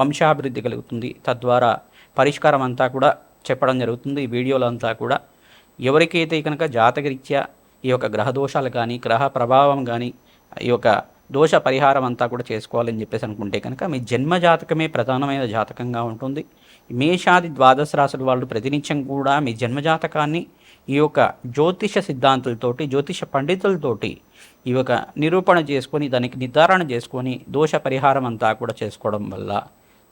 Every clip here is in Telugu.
వంశాభివృద్ధి కలుగుతుంది. తద్వారా పరిష్కారం అంతా కూడా చెప్పడం జరుగుతుంది. ఈ వీడియోలో అంతా కూడా ఎవరికైతే కనుక జాతకరీత్యా ఈ యొక్క గ్రహ దోషాలు కానీ గ్రహ ప్రభావం కానీ ఈ యొక్క దోష పరిహారం అంతా కూడా చేసుకోవాలని చెప్పేసి అనుకుంటే కనుక మీ జన్మ జాతకమే ప్రధానమైన జాతకంగా ఉంటుంది. మేషాది ద్వాదశ రాశుల వాళ్ళు ప్రతినిత్యం కూడా మీ జన్మ జాతకాన్ని ఈ యొక్క జ్యోతిష సిద్ధాంతులతోటి జ్యోతిష పండితులతోటి ఈ యొక్క నిరూపణ చేసుకొని దానికి నిర్ధారణ చేసుకొని దోష పరిహారం అంతా కూడా చేసుకోవడం వల్ల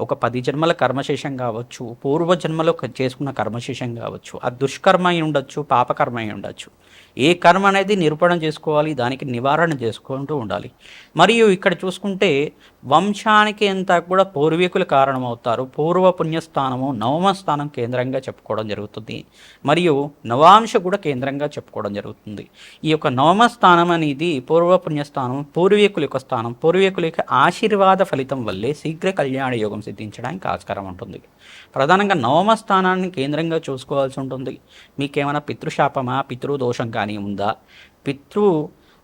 ఒక పది జన్మల కర్మశేషం కావచ్చు పూర్వ జన్మలో చేసుకున్న కర్మశేషం కావచ్చు అది దుష్కర్మ అయి ఉండొచ్చు పాపకర్మ అయి ఉండొచ్చు. ఏ కర్మ అనేది నిరూపణ చేసుకోవాలి దానికి నివారణ చేసుకుంటూ ఉండాలి. మరియు ఇక్కడ చూసుకుంటే వంశానికి అంతా కూడా పూర్వీకులు కారణమవుతారు. పూర్వ పుణ్యస్థానము నవమ స్థానం కేంద్రంగా చెప్పుకోవడం జరుగుతుంది. మరియు నవాంశ కూడా కేంద్రంగా చెప్పుకోవడం జరుగుతుంది. ఈ యొక్క నవమ స్థానం అనేది పూర్వ పుణ్యస్థానం పూర్వీకుల యొక్క స్థానం పూర్వీకుల యొక్క ఆశీర్వాద ఫలితం వల్లే శీఘ్ర కళ్యాణ యోగం సిద్ధించడానికి ఆస్కారం ఉంటుంది. ప్రధానంగా నవమ స్థానాన్ని కేంద్రంగా చూసుకోవాల్సి ఉంటుంది. మీకేమైనా పితృశాపమా? పితృదోషం కానీ ఉందా? పితృ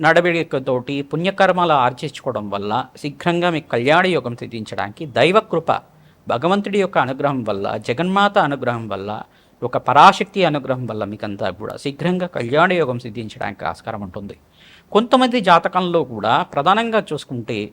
నడవడికతోటి పుణ్యకర్మలు ఆర్జించుకోవడం వల్ల శీఘ్రంగా మీకు కళ్యాణ యోగం సిద్ధించడానికి దైవకృప భగవంతుడి యొక్క అనుగ్రహం వల్ల జగన్మాత అనుగ్రహం వల్ల ఒక పరాశక్తి అనుగ్రహం వల్ల మీకంతా కూడా శీఘ్రంగా కళ్యాణ యోగం సిద్ధించడానికి ఆస్కారం ఉంటుంది. కొంతమంది జాతకంలో కూడా ప్రధానంగా చూసుకుంటే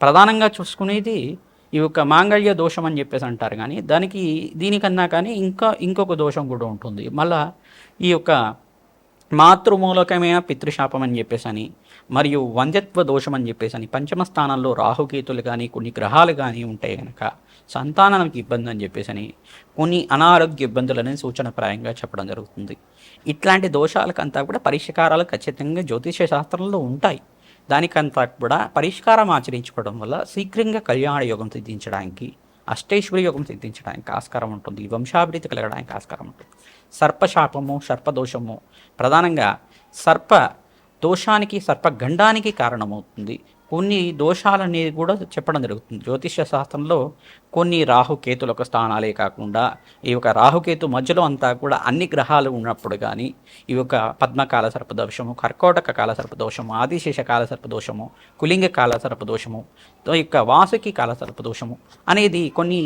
ప్రధానంగా చూసుకునేది ఈ యొక్క మాంగళ్య దోషం అని చెప్పేసి అంటారు కానీ దానికి దీనికన్నా కానీ ఇంకా ఇంకొక దోషం కూడా ఉంటుంది. మళ్ళా ఈ యొక్క మాతృమూలకమైన పితృశాపం అని చెప్పేసని మరియు వంద్యత్వ దోషం అని చెప్పేసని పంచమ స్థానంలో రాహుకేతులు కానీ కొన్ని గ్రహాలు కానీ ఉంటాయి కనుక సంతానానికి ఇబ్బంది అని చెప్పేసని కొన్ని అనారోగ్య ఇబ్బందులని సూచనప్రాయంగా చెప్పడం జరుగుతుంది. ఇట్లాంటి దోషాలకంతా కూడా పరిష్కారాలు ఖచ్చితంగా జ్యోతిష శాస్త్రంలో ఉంటాయి. దానికంతా కూడా పరిష్కారం ఆచరించుకోవడం వల్ల శీఘ్రంగా కళ్యాణ యోగం సిద్ధించడానికి అష్టైశ్వర్య యోగం సిద్ధించడానికి ఆస్కారం ఉంటుంది. వంశాభివృద్ధి కలగడానికి ఆస్కారం ఉంటుంది. సర్పశాపము సర్పదోషము ప్రధానంగా సర్ప దోషానికి సర్పగండానికి కారణమవుతుంది. కొన్ని దోషాలనేది కూడా చెప్పడం జరుగుతుంది. జ్యోతిష శాస్త్రంలో కొన్ని రాహుకేతులకు స్థానాలే కాకుండా ఈ యొక్క రాహుకేతు మధ్యలో అంతా కూడా అన్ని గ్రహాలు ఉన్నప్పుడు కానీ ఈ యొక్క పద్మకాల సర్పదోషము కర్కోటక కాల సర్పదోషము ఆదిశేష కాల సర్పదోషము కులింగ కాల సర్పదోషము యొక్క వాసుకి కాల సర్పదోషము అనేది కొన్ని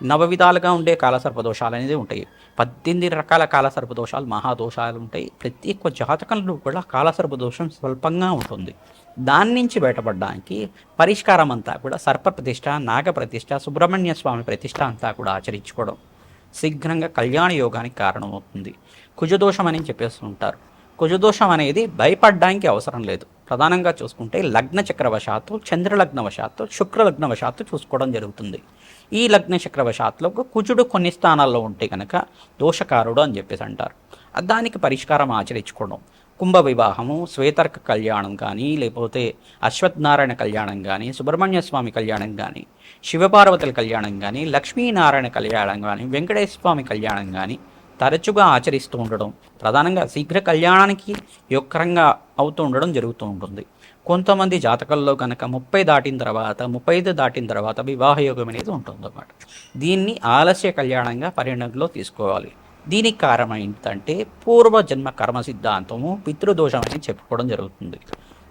నవవిధాలుగా ఉండే కాలసర్పదోషాలు అనేది ఉంటాయి. పద్దెనిమిది రకాల కాలసర్పదోషాలు మహాదోషాలు ఉంటాయి. ప్రతి ఒక్క జాతకంలో కూడా కాలసర్పదోషం స్వల్పంగా ఉంటుంది. దాని నుంచి బయటపడడానికి పరిష్కారం అంతా కూడా సర్ప ప్రతిష్ట నాగ ప్రతిష్ట సుబ్రహ్మణ్య స్వామి ప్రతిష్ట అంతా కూడా ఆచరించుకోవడం శీఘ్రంగా కళ్యాణ యోగానికి కారణమవుతుంది. కుజదోషం అని చెప్పేసి ఉంటారు. కుజదోషం అనేది భయపడడానికి అవసరం లేదు. ప్రధానంగా చూసుకుంటే లగ్న చక్రవశాత్తు చంద్రలగ్నవశాత్తు శుక్రలగ్నవశాత్తు చూసుకోవడం జరుగుతుంది. ఈ లగ్న చక్రవశాత్తులో కుజుడు కొన్ని స్థానాల్లో ఉంటే కనుక దోషకారుడు అని చెప్పేసి అంటారు. దానికి పరిష్కారం ఆచరించుకోవడం. కుంభ వివాహము శ్వేతర్క కళ్యాణం కానీ లేకపోతే అశ్వత్నారాయణ కళ్యాణం కానీ సుబ్రహ్మణ్య స్వామి కళ్యాణం కానీ శివపార్వతుల కళ్యాణం కానీ లక్ష్మీనారాయణ కళ్యాణం కానీ వెంకటేశ్వర స్వామి కళ్యాణం కానీ తరచుగా ఆచరిస్తూ ఉండడం ప్రధానంగా శీఘ్ర కళ్యాణానికి యొక్కరంగా అవుతూ ఉండడం జరుగుతూ ఉంటుంది. కొంతమంది జాతకాల్లో కనుక ముప్పై దాటిన తర్వాత ముప్పై ఐదు దాటిన తర్వాత వివాహయోగం అనేది అనేది ఉంటుందన్నమాట. దీన్ని ఆలస్య కళ్యాణంగా పరిగణనలో తీసుకోవాలి. దీనికి కారణం ఏంటంటే పూర్వజన్మ కర్మ సిద్ధాంతము పితృదోషం అని చెప్పుకోవడం జరుగుతుంది.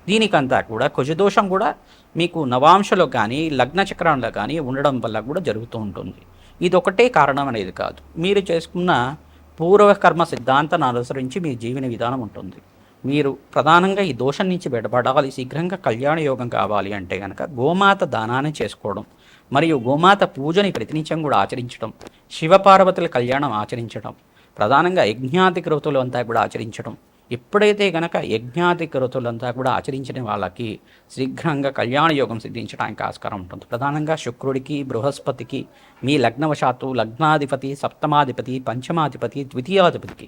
దీనికంతా కూడా కుజదోషం కూడా మీకు నవాంశలో కానీ లగ్న చక్రంలో కానీ ఉండడం వల్ల కూడా జరుగుతూ ఉంటుంది. ఇది ఒకటే కారణం అనేది కాదు. మీరు చేసుకున్న పూర్వకర్మ సిద్ధాంతాన్ని అనుసరించి మీ జీవన విధానం ఉంటుంది. మీరు ప్రధానంగా ఈ దోషం నుంచి బయటపడాలి శీఘ్రంగా కళ్యాణ యోగం కావాలి అంటే కనుక గోమాత దానాన్ని చేసుకోవడం మరియు గోమాత పూజని ప్రతినిత్యం కూడా ఆచరించడం శివపార్వతుల కళ్యాణం ఆచరించడం ప్రధానంగా యజ్ఞాతి క్రతులు అంతా కూడా ఆచరించడం ఎప్పుడైతే గనక యజ్ఞాతి క్రతులంతా కూడా ఆచరించిన వాళ్ళకి శీఘ్రంగా కళ్యాణ యోగం సిద్ధించడానికి ఆస్కారం ఉంటుంది. ప్రధానంగా శుక్రుడికి బృహస్పతికి మీ లగ్నవశాత్తు లగ్నాధిపతి సప్తమాధిపతి పంచమాధిపతి ద్వితీయాధిపతికి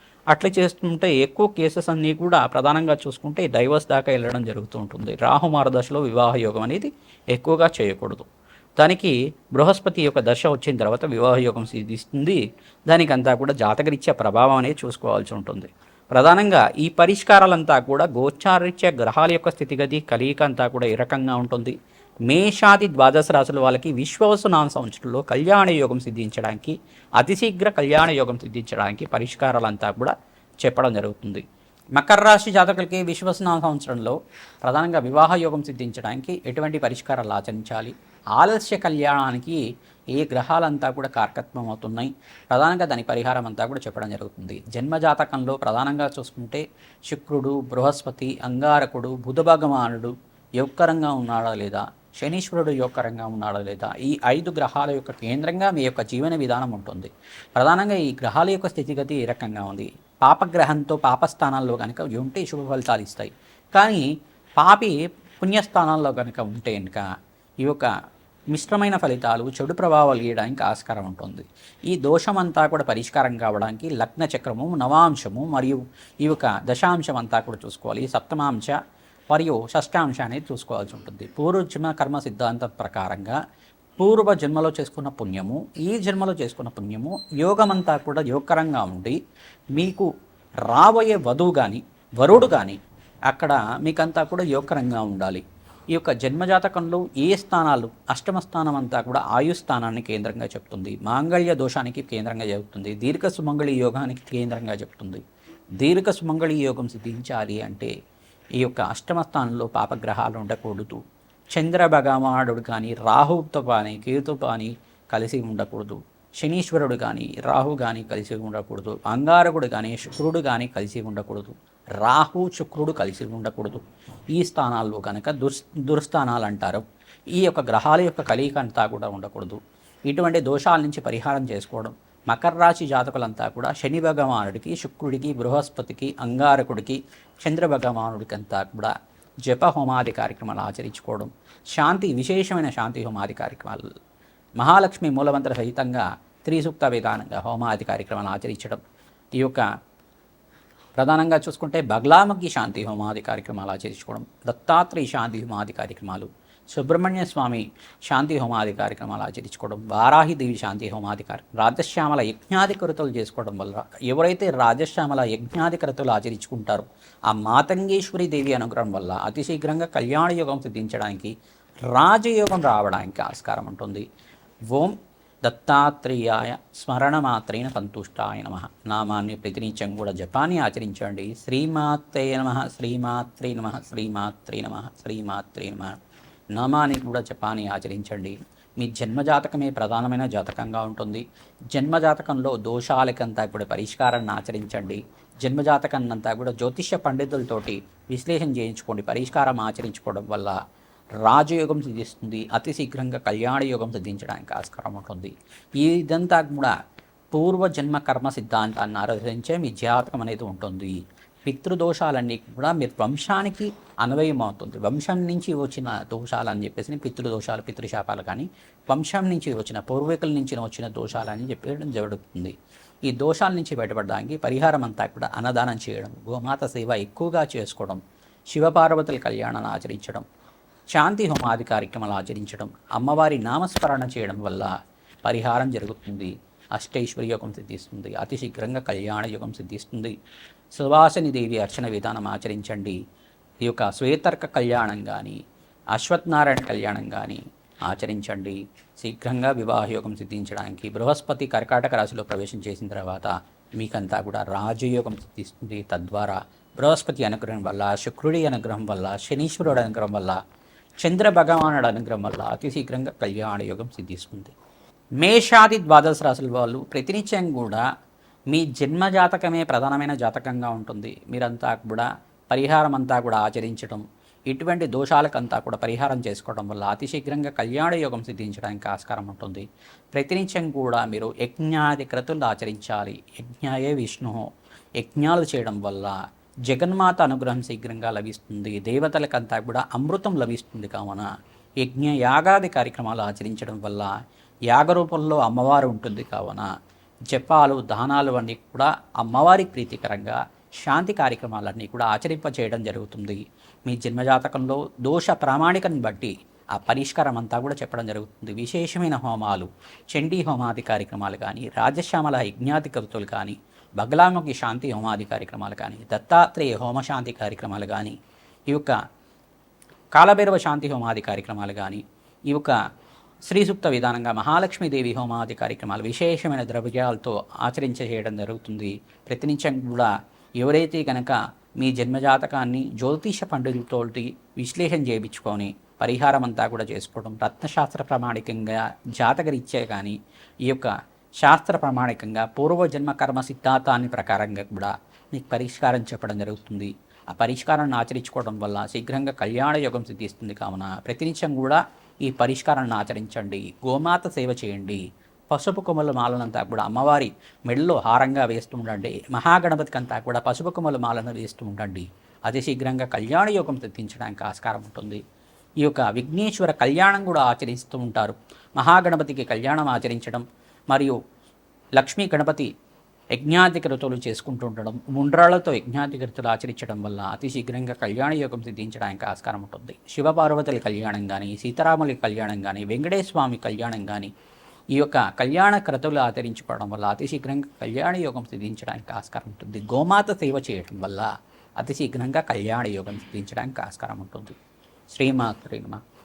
అట్లా చేస్తుంటే ఎక్కువ కేసెస్ అన్నీ కూడా ప్రధానంగా చూసుకుంటే డైవర్స్ దాకా వెళ్ళడం జరుగుతూ ఉంటుంది. రాహుమార దశలో వివాహ యోగం అనేది ఎక్కువగా చేయకూడదు. దానికి బృహస్పతి యొక్క దశ వచ్చిన తర్వాత వివాహ యోగం సిద్ధిస్తుంది. దానికంతా కూడా జాతకరీత్యా ప్రభావం అనేది చూసుకోవాల్సి ఉంటుంది. ప్రధానంగా ఈ పరిష్కారాలంతా కూడా గోచారీత్యా గ్రహాల యొక్క స్థితిగతి కలియిక అంతా కూడా ఈ రకంగా ఉంటుంది? మేషాది ద్వాదశ రాశుల వాళ్ళకి విశ్వవసునామ సంవత్సరంలో కళ్యాణ యోగం సిద్ధించడానికి అతి శీఘ్ర కళ్యాణ యోగం సిద్ధించడానికి పరిష్కారాలంతా కూడా చెప్పడం జరుగుతుంది. మకర రాశి జాతకులకి విశ్వసనామ సంవత్సరంలో ప్రధానంగా వివాహ యోగం సిద్ధించడానికి ఎటువంటి పరిష్కారాలు ఆచరించాలి? ఆలస్య కళ్యాణానికి ఏ గ్రహాలంతా కూడా కార్కత్వం అవుతున్నాయి? ప్రధానంగా దాని పరిహారం అంతా కూడా చెప్పడం జరుగుతుంది. జన్మజాతకంలో ప్రధానంగా చూసుకుంటే శుక్రుడు బృహస్పతి అంగారకుడు బుధ భగవానుడు యొక్కరంగా ఉన్నాడా లేదా? శనీశ్వరుడు యొక్క యొక్కరంగా ఉన్నాడా లేదా? ఈ ఐదు గ్రహాల యొక్క కేంద్రంగా మీ యొక్క జీవన విధానం ఉంటుంది. ప్రధానంగా ఈ గ్రహాల యొక్క స్థితిగతి ఏ రకంగా ఉంది? పాపగ్రహంతో పాపస్థానాల్లో కనుక ఉంటే శుభ ఫలితాలు ఇస్తాయి. కానీ పాపి పుణ్యస్థానాల్లో కనుక ఉంటే కనుక ఈ యొక్క మిశ్రమైన ఫలితాలు చెడు ప్రభావాలు గీయడానికి ఆస్కారం ఉంటుంది. ఈ దోషం అంతా కూడా పరిష్కారం కావడానికి లగ్న చక్రము నవాంశము మరియు ఈ యొక్క దశాంశం అంతా కూడా చూసుకోవాలి. సప్తమాంశ మరియు షష్టాంశ అనేది చూసుకోవాల్సి ఉంటుంది. పూర్వజన్మ కర్మ సిద్ధాంతం ప్రకారంగా పూర్వ జన్మలో చేసుకున్న పుణ్యము ఈ జన్మలో చేసుకున్న పుణ్యము యోగమంతా కూడా యోగకరంగా ఉండి మీకు రాబోయే వధువు కానీ వరుడు కానీ అక్కడ మీకంతా కూడా యోగకరంగా ఉండాలి. ఈ యొక్క జన్మజాతకంలో ఏ స్థానాలు అష్టమ స్థానం అంతా కూడా ఆయు స్థానాన్ని కేంద్రంగా చెప్తుంది. మాంగళ్య దోషానికి కేంద్రంగా చెబుతుంది దీర్ఘ సుమంగళి యోగానికి కేంద్రంగా చెప్తుంది. దీర్ఘ సుమంగళి యోగం సిద్ధించాలి అంటే ఈ యొక్క అష్టమ స్థానంలో పాపగ్రహాలు ఉండకూడదు. చంద్ర భగవానుడు కానీ రాహుతో కానీ కేతు కానీ కలిసి ఉండకూడదు. శనీశ్వరుడు కానీ రాహు కానీ కలిసి ఉండకూడదు. అంగారకుడు కానీ శుక్రుడు కానీ కలిసి ఉండకూడదు. రాహు శుక్రుడు కలిసి ఉండకూడదు. ఈ స్థానాల్లో కనుక దుర్ దుర్స్థానాలు అంటారు ఈ యొక్క గ్రహాల యొక్క కలయిక అంతా కూడా ఉండకూడదు. ఇటువంటి దోషాల నుంచి పరిహారం చేసుకోవడం మకర రాశి జాతకులంతా కూడా శని భగవానుడికి శుక్రుడికి బృహస్పతికి అంగారకుడికి చంద్ర భగవానుడికి అంతా కూడా జప హోమాది కార్యక్రమాలు ఆచరించుకోవడం శాంతి విశేషమైన శాంతి హోమాది కార్యక్రమాలు మహాలక్ష్మి మూలమంత్ర సహితంగా త్రిసూక్త విధానంగా హోమాది కార్యక్రమాలు ఆచరించడం. ఈ యొక్క ప్రధానంగా చూసుకుంటే బగ్లామగ్గి శాంతి హోమాది కార్యక్రమాలు ఆచరించుకోవడం దత్తాత్రేయ శాంతి హోమాది కార్యక్రమాలు సుబ్రహ్మణ్య స్వామి శాంతి హోమాది కార్యక్రమాలు ఆచరించుకోవడం వారాహిదేవి శాంతి హోమాది కార్యక్రమం రాజశ్యామల యజ్ఞాధికృతలు చేసుకోవడం వల్ల ఎవరైతే రాజశ్యామల యజ్ఞాధికృతులు ఆచరించుకుంటారో ఆ మాతంగేశ్వరి దేవి అనుగ్రహం వల్ల అతి శీఘ్రంగా కళ్యాణ యోగం సిద్ధించడానికి రాజయోగం రావడానికి ఆస్కారం ఉంటుంది. ఓం దత్తాత్రేయాయ స్మరణమాత్రేన సంతుష్టాయ నమ. నామాన్ని ప్రతినిత్యం కూడా జపాన్ని ఆచరించండి. శ్రీమాత్రే నమ శ్రీమాత్రే నమ శ్రీమాత్రే నమ శ్రీమాత్రే నమ. నామాని కూడా జపాన్ని ఆచరించండి. మీ జన్మజాతకమే ప్రధానమైన జాతకంగా ఉంటుంది. జన్మజాతకంలో దోషాలకంతా కూడా పరిష్కారాన్ని ఆచరించండి. జన్మజాతకాన్నంతా కూడా జ్యోతిష్య పండితులతోటి విశ్లేషణ చేయించుకోండి. పరిష్కారం ఆచరించుకోవడం వల్ల రాజయోగం సిద్ధిస్తుంది. అతి శీఘ్రంగా కళ్యాణ యోగం సిద్ధించడానికి ఆస్కారం ఉంటుంది. ఇదంతా కూడా పూర్వజన్మ కర్మ సిద్ధాంతాన్ని ఆరాధించే మీ జాతకం అనేది ఉంటుంది. పితృదోషాలన్నీ కూడా మీరు వంశానికి అన్వయం అవుతుంది. వంశం నుంచి వచ్చిన దోషాలు అని చెప్పేసి పితృదోషాలు పితృశాపాలు కానీ వంశం నుంచి వచ్చిన పూర్వీకుల నుంచి వచ్చిన దోషాలు అని చెప్పడం జరుగుతుంది. ఈ దోషాల నుంచి బయటపడడానికి పరిహారం అంతా కూడా అన్నదానం చేయడం గోమాత సేవ ఎక్కువగా చేసుకోవడం శివపార్వతుల కళ్యాణాన్ని ఆచరించడం శాంతి హోమాది కార్యక్రమాలు ఆచరించడం అమ్మవారి నామస్మరణ చేయడం వల్ల పరిహారం జరుగుతుంది. అష్టైశ్వర్య యోగం సిద్ధిస్తుంది. అతి శీఘ్రంగా కళ్యాణ యోగం సిద్ధిస్తుంది. సువాసిని దేవి అర్చన విధానం ఆచరించండి. ఈ యొక్క శ్వేతర్క కళ్యాణం కానీ అశ్వత్నారాయణ కళ్యాణం కానీ ఆచరించండి. శీఘ్రంగా వివాహయోగం సిద్ధించడానికి బృహస్పతి కర్కాటక రాశిలో ప్రవేశం చేసిన తర్వాత మీకంతా కూడా రాజయోగం సిద్ధిస్తుంది. తద్వారా బృహస్పతి అనుగ్రహం వల్ల శుక్రుడి అనుగ్రహం వల్ల శనీశ్వరుడు అనుగ్రహం వల్ల చంద్ర భగవానుడు అనుగ్రహం వల్ల అతి శీఘ్రంగా కళ్యాణ యోగం సిద్ధిస్తుంది. మేషాది ద్వాదశ రాశుల వాళ్ళు ప్రతినిత్యం కూడా మీ జన్మ జాతకమే ప్రధానమైన జాతకంగా ఉంటుంది. మీరంతా కూడా పరిహారం అంతా కూడా ఆచరించడం ఇటువంటి దోషాలకంతా కూడా పరిహారం చేసుకోవడం వల్ల అతి శీఘ్రంగా కళ్యాణ యోగం సిద్ధించడానికి ఆస్కారం ఉంటుంది. ప్రతినిత్యం కూడా మీరు యజ్ఞాది క్రతులు ఆచరించాలి. యజ్ఞాయే విష్ణు. యజ్ఞాలు చేయడం వల్ల జగన్మాత అనుగ్రహం శీఘ్రంగా లభిస్తుంది. దేవతలకంతా కూడా అమృతం లభిస్తుంది కావున యజ్ఞ యాగాది కార్యక్రమాలు ఆచరించడం వల్ల యాగ రూపంలో అమ్మవారు ఉంటుంది కావున జపాలు దానాలు అన్నీ కూడా అమ్మవారి ప్రీతికరంగా శాంతి కార్యక్రమాలన్నీ కూడా ఆచరింపచేయడం జరుగుతుంది. మీ జన్మజాతకంలో దోష ప్రామాణికను బట్టి ఆ పరిష్కారం అంతా కూడా చెప్పడం జరుగుతుంది. విశేషమైన హోమాలు చండీ హోమాది కార్యక్రమాలు కానీ రాజశ్యామల యజ్ఞాది కవితలు కానీ బగలాముఖి శాంతి హోమాది కార్యక్రమాలు కానీ దత్తాత్రేయ హోమశాంతి కార్యక్రమాలు కానీ ఈ యొక్క కాలభైరవ శాంతి హోమాది కార్యక్రమాలు కానీ ఈ యొక్క శ్రీ సూక్త విధానంగా మహాలక్ష్మీదేవి హోమాది కార్యక్రమాలు విశేషమైన ద్రవ్యాలతో ఆచరించ చేయడం జరుగుతుంది. ప్రతినిత్యం కూడా ఎవరైతే కనుక మీ జన్మజాతకాన్ని జ్యోతిష పండితులతోటి విశ్లేషణ చేయించుకొని పరిహారం అంతా కూడా చేసుకోవడం రత్నశాస్త్ర ప్రామాణికంగా జాతకరీత్యా కానీ ఈ యొక్క శాస్త్ర ప్రామాణికంగా పూర్వజన్మ కర్మ సిద్ధాంతాన్ని ప్రకారంగా కూడా మీకు పరిష్కారం చెప్పడం జరుగుతుంది. ఆ పరిష్కారాన్ని ఆచరించుకోవడం వల్ల శీఘ్రంగా కళ్యాణ యోగం సిద్ధిస్తుంది. కావున ప్రతినిత్యం కూడా ఈ పరిష్కారాన్ని ఆచరించండి. గోమాత సేవ చేయండి. పసుపు కొమ్మల మాలనంతా కూడా అమ్మవారి మెడలో హారంగా వేస్తూ ఉండండి. మహాగణపతికి అంతా కూడా పసుపు కొమ్మల మాలను వేస్తూ ఉండండి. అతి శీఘ్రంగా కళ్యాణ యోగం తెప్పించడానికి ఆస్కారం ఉంటుంది. ఈ యొక్క విఘ్నేశ్వర కళ్యాణం కూడా ఆచరిస్తూ ఉంటారు. మహాగణపతికి కళ్యాణం ఆచరించడం మరియు లక్ష్మీ గణపతి యజ్ఞాధికృతులు చేసుకుంటూ ఉండడం ముండ్రాళ్ళతో యజ్ఞాధికృతులు ఆచరించడం వల్ల అతి శీఘ్రంగా కళ్యాణ యోగం సిద్ధించడానికి ఆస్కారం ఉంటుంది. శివపార్వతుల కళ్యాణం కానీ సీతారాముల కళ్యాణం కానీ వెంకటేశ్వర కళ్యాణం కానీ ఈ యొక్క కళ్యాణ క్రతువులు ఆచరించుకోవడం వల్ల అతి శీఘ్రంగా కళ్యాణ యోగం సిద్ధించడానికి ఆస్కారం ఉంటుంది. గోమాత సేవ చేయడం వల్ల అతి శీఘ్రంగా కళ్యాణ యోగం సిద్ధించడానికి ఆస్కారం ఉంటుంది. శ్రీమాత్రి నమ.